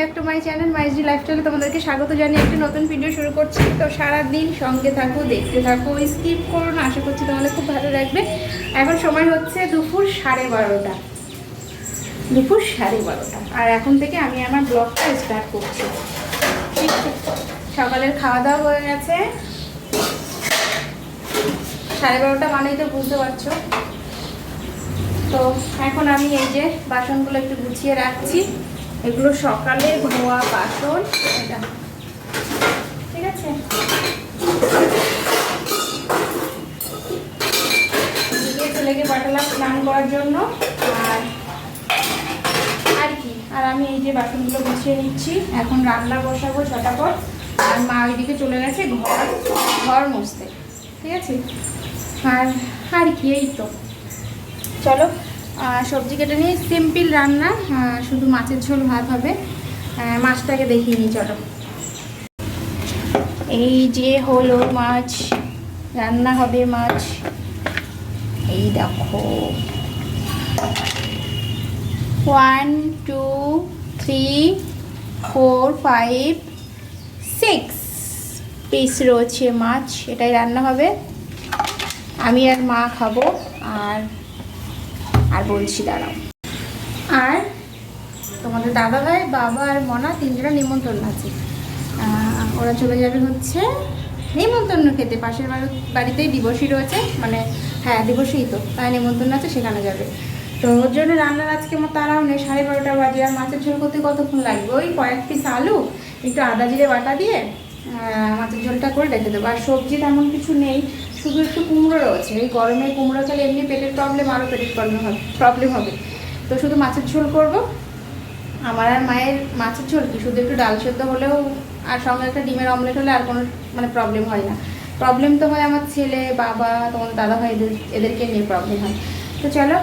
Back to my channel মাইজি লাইফস্টাইলে তোমাদেরকে স্বাগত জানিয়ে একটি নতুন ভিডিও শুরু করছি। তো সারাদিন সঙ্গে থাকো, দেখতে থাকো স্কিপ করো না, আশা করছি তোমাদের খুব ভালো লাগবে। এখন সময় হচ্ছে দুপুর সাড়ে বারোটা। দুপুর সাড়ে বারোটা। আর এখন থেকে আমি আমার ব্লগটা স্টার্ট করছি। ঠিক? সকালের খাওয়া দাওয়া হয়ে গেছে। সাড়ে বারোটা মানেই তো বুঝতে পারছ। তো এখন আমি এই যে বাসনগুলো একটু গুছিয়ে রাখছি। এগুলো সকালে ধোয়া বাসন। এটা। ঠিক আছে এদিকে ছেলেকে পাঠালাম স্নান করার জন্য। আর আর কি? আর আমি এই যে বাসনগুলো গুছিয়ে নিচ্ছি। এখন রান্না বসাবো ঝটাপট। আর মা ওইদিকে চলে গেছে ঘর ঘর মুছতে। ঠিক আছে? আর আর কি? এই তো। চলো সবজি কেটে নিয়ে সিম্পল রান্না শুধু মাছের ঝোল ভাত হবে। মাছটাকে দেখিয়ে নিই, চলো। এই যে হলো মাছ, রান্না হবে মাছ। এই দেখো। One two three four five six piece রয়েছে মাছ, এটাই রান্না হবে। আমি আর মা খাব, আর আর বলছি দাঁড়াও। আর তোমাদের দাদা ভাই বাবা আর মনা তিনজনের নিমন্ত্রণ আছে। ওরা চলে যাবে হচ্ছে নিমন্ত্রণ খেতে পাশের বাড়িতেই দিবসী রয়েছে মানে হ্যাঁ দিবসই তো, তাই নিমন্ত্রণ আছে, সেখানে যাবে। তো ওর জন্য রান্নার আজকে আমার তারাও নেই, সাড়ে বারোটা বাজে, আর মাছের ঝোল করতে কতক্ষণ লাগবে? ওই কয়েক পিস আলু, একটু আদা জিরে বাটা দিয়ে মাছের ঝোলটা করে রেখে দেবো। আর সবজি তেমন কিছু নেই, শুধু একটু কুমড়ো রয়েছে। এই গরমে কুমড়ো খেলে এমনি পেটের প্রবলেম আরও পেটের প্রবলেম হবে প্রবলেম হবে। তো শুধু মাছের ঝোল করব, আমার আর মায়ের মাছের ঝোল কি? শুধু একটু ডাল সেদ্ধ হলেও আর সঙ্গে একটা ডিমের অমলেট হলে আর কোনো মানে প্রবলেম হয় না। প্রবলেম তো হয় আমার ছেলে, বাবা তোমার দাদা ভাই, এদের, এদেরকে নিয়ে প্রবলেম হয়। তো চলো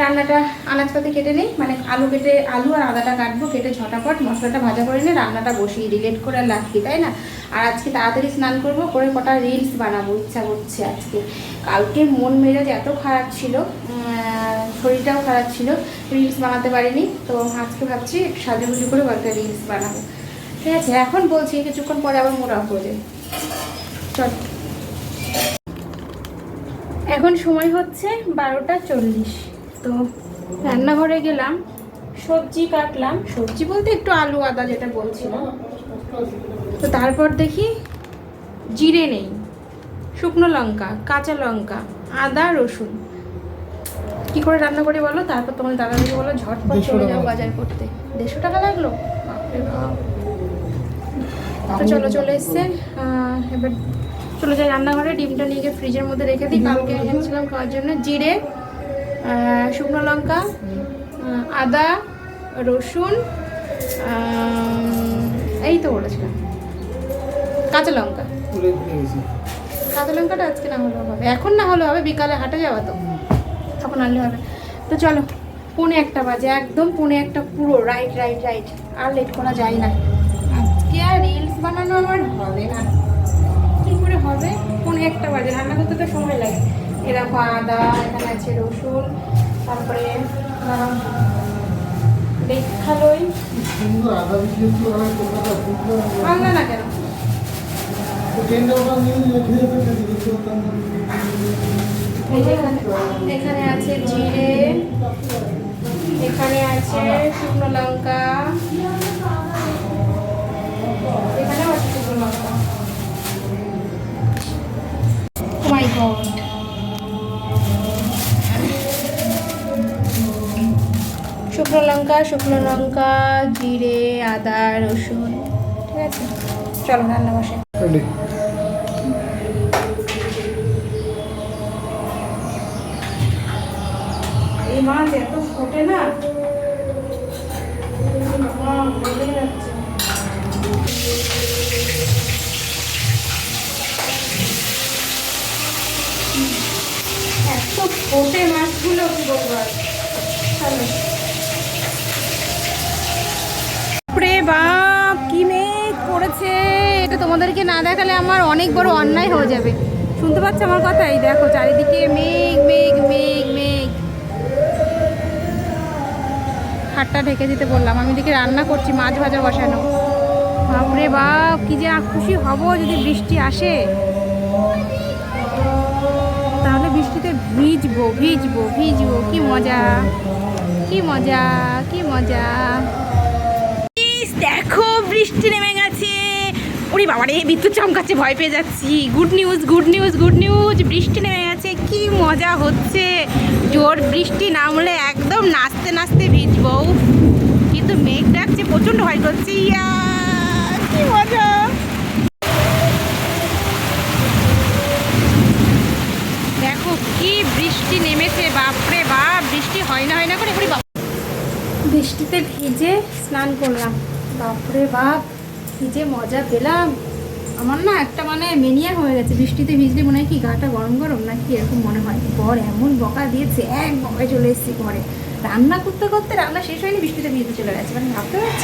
রান্নাটা আনাজপাতি কেটে নিই মানে আলু কেটে, আলু আর আদাটা কাটবো, কেটে ঝটাপট মশলাটা ভাজা করে নিয়ে রান্নাটা বসিয়ে দিই লেট করে আর তাই না? আর আজকে তাড়াতাড়ি স্নান করব, করে কটা রিলস বানাবো, ইচ্ছা করছে আজকে। কালকে মন মেজাজ এত খারাপ ছিল শরীরটাও খারাপ ছিল রিলস বানাতে পারিনি, তো আজকে ভাবছি সাজুগুজু করে কয়েকটা রিলস বানাবো। ঠিক আছে এখন বলছি কিছুক্ষণ পরে আবার মোড়া যাবে চল। এখন সময় হচ্ছে বারোটা চল্লিশ। তো রান্নাঘরে গেলাম সবজি কাটলাম। সবজি বলতে একটু আলু আদা যেটা বলছিলাম। তো তারপর দেখি জিরে নেই শুকনো লঙ্কা কাঁচা লঙ্কা আদা রসুন। কি করে রান্না করি বলো? তারপর তোমার দাদাকে বলো ঝটপট চলে যাও বাজার করতে। দেড়শো টাকা লাগল? বাপরে বাপ। তো চলো চলে এসছে এবার চলে যাই রান্নাঘরে ডিমটা নিয়ে গিয়ে ফ্রিজের মধ্যে রেখে দিই। কালকে এনেছিলাম খাওয়ার জন্য জিরে শুকনো লঙ্কা আদা রসুন এই তো বলেছিলাম। কাঁচা লঙ্কা। কাঁচা লঙ্কাটা আজকে না হলেও হবে। এখন না হলেও হবে বিকালে হাটে যাওয়া তো। তখন আনলে হবে। তো চলো পৌনে একটা বাজে একদম পুনে একটা পুরো রাইট রাইট রাইট আর লেট করা যায় না। আজকে আর রিলস বানানো আমার হবে না। কি করে হবে? পৌনে একটা বাজে, রান্না করতে তো সময় লাগে। এরকম আদা, এখানে আছে রসুন, তারপরে দেখালোই। বাংলা না কেন? এখানে আছে জিরে, এখানে আছে শুকনো লঙ্কা এখানেও আছে শুকনো লঙ্কা মাই গড শুকনো লঙ্কা শুকনো লঙ্কা জিরে আদা রসুন ঠিক আছে? চলো রান্না বসে। এই মাছ এত ফোটে না। ফোটে মাছগুলো কি বলব বাপ, কি মেঘ করেছে। এটা তোমাদেরকে না দেখালে আমার অনেক বড় অন্যায় হয়ে যাবে। শুনতে পাচ্ছ আমার কথা? এই দেখো, চারিদিকে মেঘ মেঘ মেঘ মেঘ। হাটটা ঢেকে দিতে বললাম। আমি এদিকে রান্না করছি, মাছ ভাজা বসানো। বাপরে বাপ, কি যে খুশি হব যদি বৃষ্টি আসে। বৃষ্টিতে ভিজবো ভিজবো ভিজবো। কি মজা কি মজা কি মজা। দেখো, বৃষ্টি নেমে গেছে। ওরে বাবারে, বিদ্যুৎ চমকাচ্ছে, ভয় পেয়ে যাচ্ছি। Good news good news good news বৃষ্টি নেমে গেছে। কি মজা হচ্ছে। জোর বৃষ্টি নামলে একদম নাচতে নাচতে ভিজবো। কিন্তু মেঘ ডাকছে, প্রচণ্ড ভয় করছে। ইয়া, কি মজা দেখো কি বৃষ্টি নেমেছে? বাপরে বাপ বৃষ্টি হয় না হয় না করে? বাপ। বৃষ্টিতে ভিজে স্নান করলাম। বাপরে বাপ ভিজে মজা পেলাম। আমার না একটা মানে মেনিয়া হয়ে গেছে। বৃষ্টিতে ভিজলে মনে হয় কি গাটা গরম গরম না কি এরকম মনে হয়। ঘর এমন বকা দিয়েছে এক বকায় চলে এসেছি ঘরে। রান্না করতে করতে রান্না শেষ হয়নি বৃষ্টিতে ভিজতে চলে গেছে। মানে ভাবতে পারছ?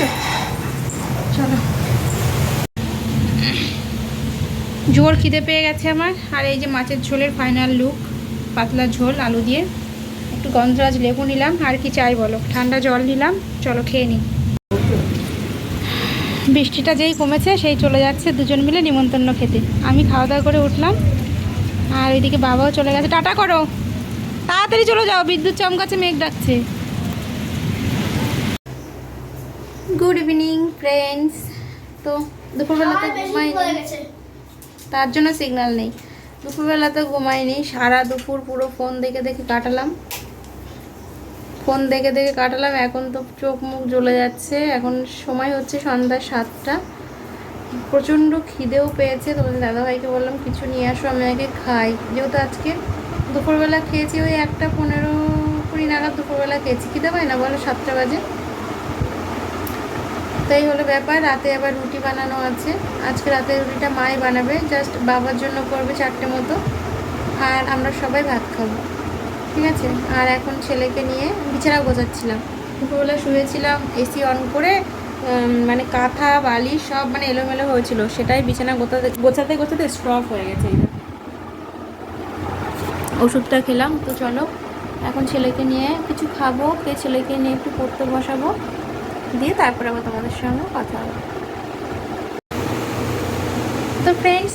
চলো। জোর খিদে পেয়ে গেছে আমার। আর এই যে মাছের ঝোলের ফাইনাল লুক পাতলা ঝোল আলু দিয়ে। একটু গন্ধরাজ লেবু নিলাম আর কি চাই বলো? ঠান্ডা জল নিলাম চলো খেয়ে নিই। বৃষ্টিটা যেই কমেছে সেই চলে যাচ্ছে দুজন মিলে নিমন্ত্রণ খেতে। আমি খাওয়া দাওয়া করে উঠলাম আর ওইদিকে বাবাও চলে গেছে। টাটা করো! তাড়াতাড়ি চলে যাও বিদ্যুৎ চমকাচ্ছে মেঘ ডাকছে। গুড ইভিনিং ফ্রেন্ডস তো দুপুরবেলা তো তার জন্য সিগন্যাল নেই। দুপুরবেলা তো ঘুমাইনি, সারা দুপুর পুরো ফোন দেখে দেখে কাটালাম। ফোন দেখে দেখে কাটালাম, এখন তো চোখ মুখ জ্বলে যাচ্ছে, এখন সময় হচ্ছে সন্ধ্যা সাতটা। প্রচণ্ড খিদেও পেয়েছে, তোমাদের দাদাভাইকে বললাম, কিছু নিয়ে আসো, আমি আগে খাই। যেহেতু আজকে দুপুরবেলা খেয়েছি, ওই একটা পনেরো কুড়ি নাগাদ দুপুরবেলা খেয়েছি। খিদে পাই না বলো, সাতটা বাজে? তাই হলো ব্যাপার, রাতে আবার রুটি বানানো আছে। আজকে রাতে রুটিটা মাই বানাবে জাস্ট বাবার জন্য করবে চারটে মতো। আর আমরা সবাই ভাত খাব, ঠিক আছে? আর এখন ছেলেকে নিয়ে বিছানা গোছাচ্ছিলাম। দুপুরবেলা শুয়েছিলাম, এসি অন করে মানে কাঁথা, বালি সব মানে এলোমেলো হয়েছিল। সেটাই বিছানা গোছাতে গোছাতে গোছাতে স্ট্রক হয়ে গেছে দেখো। ওষুধটা খেলাম, তো চলো। এখন ছেলেকে নিয়ে কিছু খাব, কে ছেলেকে নিয়ে একটু পড়তে বসাবো। দিয়ে তারপরে আবার তোমাদের সঙ্গে কথা হবে। তো ফ্রেন্ডস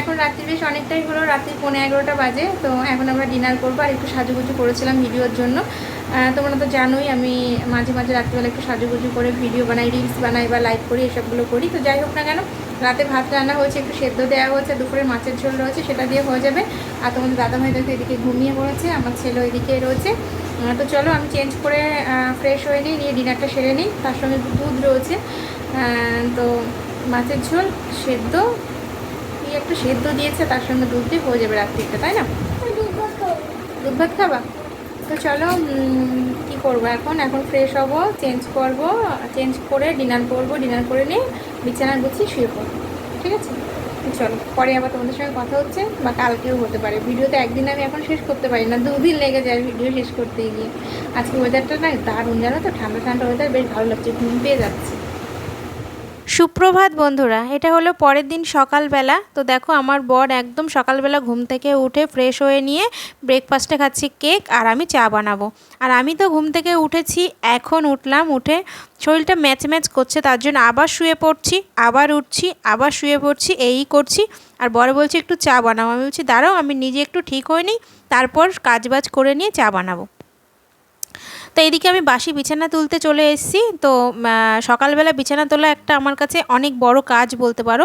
এখন রাত্রি বেশ অনেকটাই হলো। রাত্রি পৌনে এগারোটা বাজে, তো এখন আমরা ডিনার করব আর একটু সাজুগুজু করেছিলাম ভিডিওর জন্য। তোমরা তো জানোই আমি মাঝে মাঝে রাত্রিবেলা একটু সাজুগুজু করে ভিডিও বানাই রিলস বানাই বা লাইভ করি, এসবগুলো করি। তো যাই হোক না কেন, রাতে ভাত রান্না হয়েছে, একটু সেদ্ধ দেওয়া হয়েছে, দুপুরে মাছের ঝোল রয়েছে, সেটা দিয়ে হয়ে যাবে। আর তোমাদের দাদাভাই দেখো এদিকে ঘুমিয়ে পড়েছে, আমার ছেলে ওইদিকে রয়েছে। তো চলো আমি চেঞ্জ করে ফ্রেশ হয়ে নিই নিয়ে ডিনারটা সেরে নিই। তার সঙ্গে দুধ রয়েছে। তো মাছের ঝোল সেদ্ধ। কি একটু সেদ্ধ দিয়েছে তার সঙ্গে দুধ দিয়ে হয়ে যাবে রাত্রিটা তাই না? দুধ ভাত খাবা। তো চলো কি করব এখন? এখন ফ্রেশ হব চেঞ্জ করব চেঞ্জ করে ডিনার করব ডিনার করে নিয়ে বিছানা গুছিয়ে শুয়ে পড়ব ঠিক আছে? চলো, পরে আবার তোমাদের সঙ্গে কথা হচ্ছে, বা কালকেও হতে পারে। ভিডিও তো একদিন আমি এখন শেষ করতে পারি না, দুদিন লেগে যায় ভিডিও শেষ করতে গিয়ে। আজকে ওয়েদারটা না দারুণ, জানো তো? ঠান্ডা ঠান্ডা ওয়েদার বেশ ভালো লাগছে, ঘুম পেয়ে যাচ্ছে। সুপ্রভাত বন্ধুরা, এটা হলো পরের দিন সকালবেলা। তো দেখো, আমার বর একদম সকালবেলা ঘুম থেকে উঠে ফ্রেশ হয়ে নিয়ে ব্রেকফাস্টে খাচ্ছি কেক আর আমি চা বানাবো। আর আমি তো ঘুম থেকে উঠেছি, এখন উঠলাম, উঠে শরীরটা ম্যাচ ম্যাচ করছে, তার জন্য আবার শুয়ে পড়ছি, আবার উঠছি, আবার শুয়ে পড়ছি, এই করছি। আর বড় বলছি, একটু চা বানাবো আমি বলছি, দাঁড়াও, আমি নিজে একটু ঠিক হয়ে নিই, তারপর কাজবাজ করে নিয়ে চা বানাবো। তো এদিকে আমি বাসি বিছানা তুলতে চলে এসেছি। তো সকালবেলা বিছানা তোলা একটা আমার কাছে অনেক বড় কাজ বলতে পারো।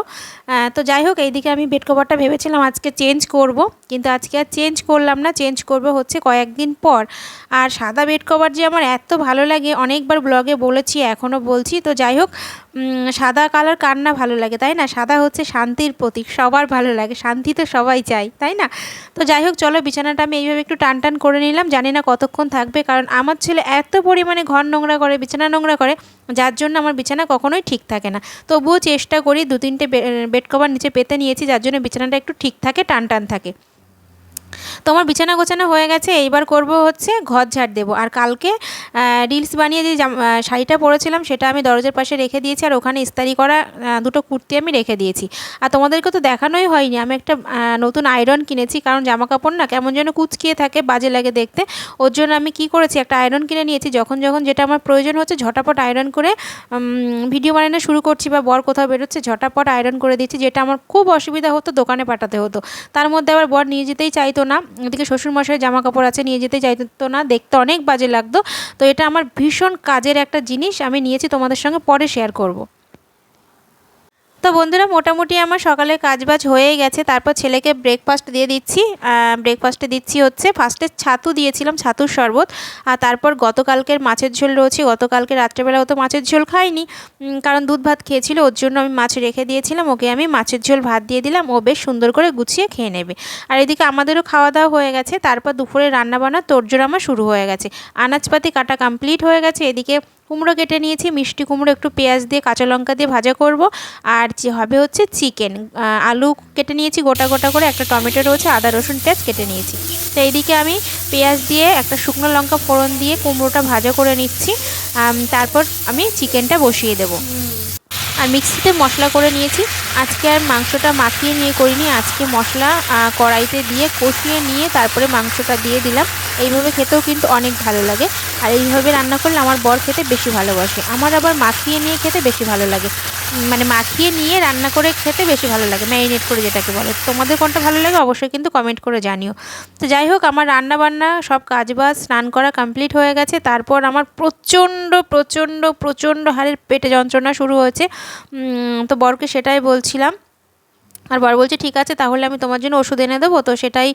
তো যাই হোক, এইদিকে আমি বেড কভারটা ভেবেছিলাম আজকে চেঞ্জ করব। কিন্তু আজকে আর চেঞ্জ করলাম না চেঞ্জ করব হচ্ছে কয়েকদিন পর। আর সাদা বেড কভার যে আমার এত ভালো লাগে, অনেকবার ব্লগে বলেছি, এখনও বলছি। তো যাই হোক সাদা কালার কার না ভালো লাগে, তাই না? সাদা হচ্ছে শান্তির প্রতীক, সবার ভালো লাগে, শান্তি তো সবাই চাই তাই না? তো যাই হোক, চলো বিছানাটা আমি এইভাবে একটু টান টান করে নিলাম, জানি না কতক্ষণ থাকবে, কারণ আমার ছেলে এত পরিমাণে ঘর নোংরা করে, বিছানা নোংরা করে, যার জন্য আমার বিছানা কখনোই ঠিক থাকে না। তবুও চেষ্টা করি দু তিনটে বেড কভার নিচে পেতে নিয়েছি, যার জন্য বিছানাটা একটু ঠিক থাকে, টান টান থাকে। তো আমার বিছানা গোছানো হয়ে গেছে, এইবার করব হচ্ছে ঘর ঝাড় দেবো। আর কালকে রিলস বানিয়ে যে শাড়িটা পরেছিলাম সেটা আমি দরজার পাশে রেখে দিয়েছি আর ওখানে ইস্তারি করা দুটো কুর্তি আমি রেখে দিয়েছি। আর তোমাদেরকে তো দেখানোই হয়নি, আমি একটা নতুন আয়রন কিনেছি, কারণ জামা কাপড় না কেমন যেন কুচকিয়ে থাকে, বাজে লাগে দেখতে। ওর জন্য আমি কি করেছি, একটা আয়রন কিনে নিয়েছি, যখন যখন যেটা আমার প্রয়োজন হচ্ছে ঝটাপট আয়রন করে ভিডিও বানানো শুরু করছি বা বর কোথাও বেরোচ্ছে, ঝটাপট আয়রন করে দিচ্ছি, যেটা আমার খুব অসুবিধা হতো, দোকানে পাঠাতে হতো। তার মধ্যে আবার বর নিয়ে যেতেই চাইতো না এদিকে শ্বশুরমশাই জামা কাপড় আছে, নিয়ে যেতে চাইতো না, দেখতে অনেক বাজে লাগতো। তো এটা আমার ভীষণ কাজের একটা জিনিস, আমি নিয়েছি, তোমাদের সঙ্গে পরে শেয়ার করব। তো বন্ধুরা, মোটামুটি আমার সকালে কাজবাজ হয়ে গেছে। তারপর ছেলেকে ব্রেকফাস্ট দিয়ে দিচ্ছি। ব্রেকফাস্টে দিচ্ছি হচ্ছে ফার্স্টে ছাতু দিয়েছিলাম, ছাতুর শরবত। আর তারপর গতকালকের মাছের ঝোল রয়েছে। গতকালকে রাত্রেবেলা তো মাছের ঝোল খাইনি। কারণ দুধ ভাত খেয়েছিল, ওর জন্য আমি মাছ রেখে দিয়েছিলাম। ওকে আমি মাছের ঝোল ভাত দিয়ে দিলাম। ও বেশ সুন্দর করে গুছিয়ে খেয়ে নেবে। আর এদিকে আমাদেরও খাওয়া দাওয়া হয়ে গেছে। তারপর দুপুরে রান্নাবান্না আমার শুরু হয়ে গেছে। আনাজপাতি কাটা কমপ্লিট হয়ে গেছে। এদিকে কুমড়ো কেটে নিয়েছি, মিষ্টি কুমড়ো একটু পেঁয়াজ দিয়ে কাঁচা লঙ্কা দিয়ে ভাজা করব। আর যে হবে হচ্ছে চিকেন। আলু কেটে নিয়েছি, গোটা গোটা করে একটা টমেটো রয়েছে, আদা, রসুন, পেঁয়াজ কেটে নিয়েছি। তো এইদিকে আমি পেঁয়াজ দিয়ে একটা শুকনো লঙ্কা ফোড়ন দিয়ে কুমড়োটা ভাজা করে নিচ্ছি। তারপর আমি চিকেনটা বসিয়ে দেবো। আর মিক্সিতে মশলা করে নিয়েছি। আজকে আর মাংসটা মাখিয়ে নিয়ে করিনি। আজকে মশলা কড়াইতে দিয়ে কষিয়ে নিয়ে তারপরে মাংসটা দিয়ে দিলাম। এইভাবে খেতেও কিন্তু অনেক ভালো লাগে। আর এইভাবে রান্না করলে আমার বর খেতে বেশি ভালোবাসে। আমার আবার মাখিয়ে নিয়ে খেতে বেশি ভালো লাগে। মানে মাখিয়ে নিয়ে রান্না করে খেতে বেশি ভালো লাগে, ম্যারিনেট করে যেটাকে বলে। তোমাদের কোনটা ভালো লাগে অবশ্যই কিন্তু কমেন্ট করে জানিও। তো যাই হোক, আমার রান্না বান্না সব কাজ বাজ স্নান করা কমপ্লিট হয়ে গেছে। তারপর আমার প্রচণ্ড প্রচণ্ড প্রচণ্ড হারের পেটে যন্ত্রণা শুরু হয়েছে। তো বরকে সেটাই বলছিলাম। আর বর বলছে, ঠিক আছে, তাহলে আমি তোমার জন্য ওষুধ এনে দেবো। তো সেটাই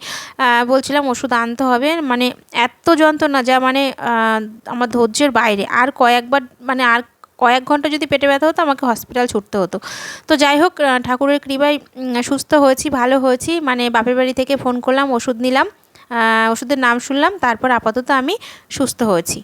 বলছিলাম, ওষুধ আনতে হবে। মানে এত যন্ত্রণা যা মানে আমার ধৈর্যের বাইরে। আর কয়েকবার মানে আর কয়েক ঘণ্টা যদি পেটে ব্যথা হতো, আমাকে হসপিটাল ছুটতে হতো। তো যাই হোক ঠাকুরের কৃপায় সুস্থ হয়েছি, ভালো হয়েছি। মানে বাপের বাড়ি থেকে ফোন করলাম, ওষুধ নিলাম ওষুধের নাম শুনলাম, তারপর আপাতত আমি সুস্থ হয়েছি।